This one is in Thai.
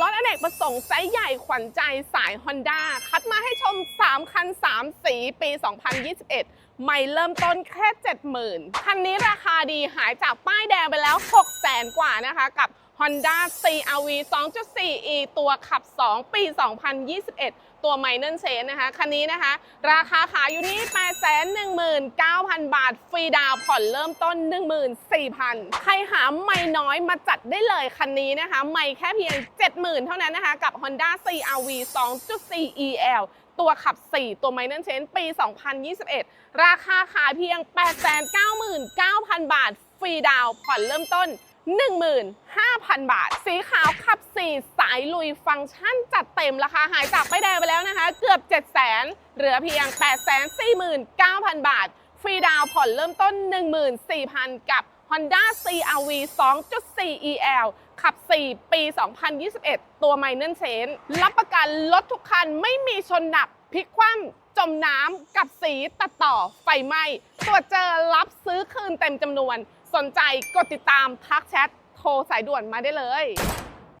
รถอเนกประสงค์ไซส์ใหญ่ขวัญใจสาย Honda คัดมาให้ชม 3 คัน 3 สีปี 2021 ไม่เริ่มต้นแค่ 70,000 คันนี้ราคาดีหายจากป้ายแดงไปแล้ว 600,000กว่านะคะกับ Honda CRV 2.4e ตัวขับ 2 ปี 2021 ตัว Minor Change นะคะ คันนี้นะคะ ราคาขายอยู่ที่ 819,000 บาท ฟรีดาวผ่อนเริ่มต้น 14,000 ใครหาไม่น้อยมาจัดได้เลยคันนี้นะคะ ไม่แค่เพียง 70,000 เท่านั้นนะคะ กับ Honda CRV 2.4 EL ตัวขับ 4 ตัว Minor Change ปี 2021 ราคาขายเพียง 899,000 บาท ฟรีดาวผ่อนเริ่มต้น 15,000 บาท สีขาวขับ 4 สายลุยฟังก์ชันจัดเต็มราคาหายจากไปแดงไปแล้วนะคะ เกือบ 700,000 เหลือเพียง 849,000 บาท ฟรีดาวผ่อนเริ่มต้น 14,000 กับ Honda CRV 2.4 EL ขับ 4 ปี 2021 ตัว Minor Change รับประกันรถทุกคันไม่มีชนหนักพลิกคว่ำจมน้ำกับสีตัดต่อไฟไหม้ตรวจเจอรับซื้อคืนเต็มจำนวน สนใจกดติดตามทักแชทโทรสายด่วนมาได้เลย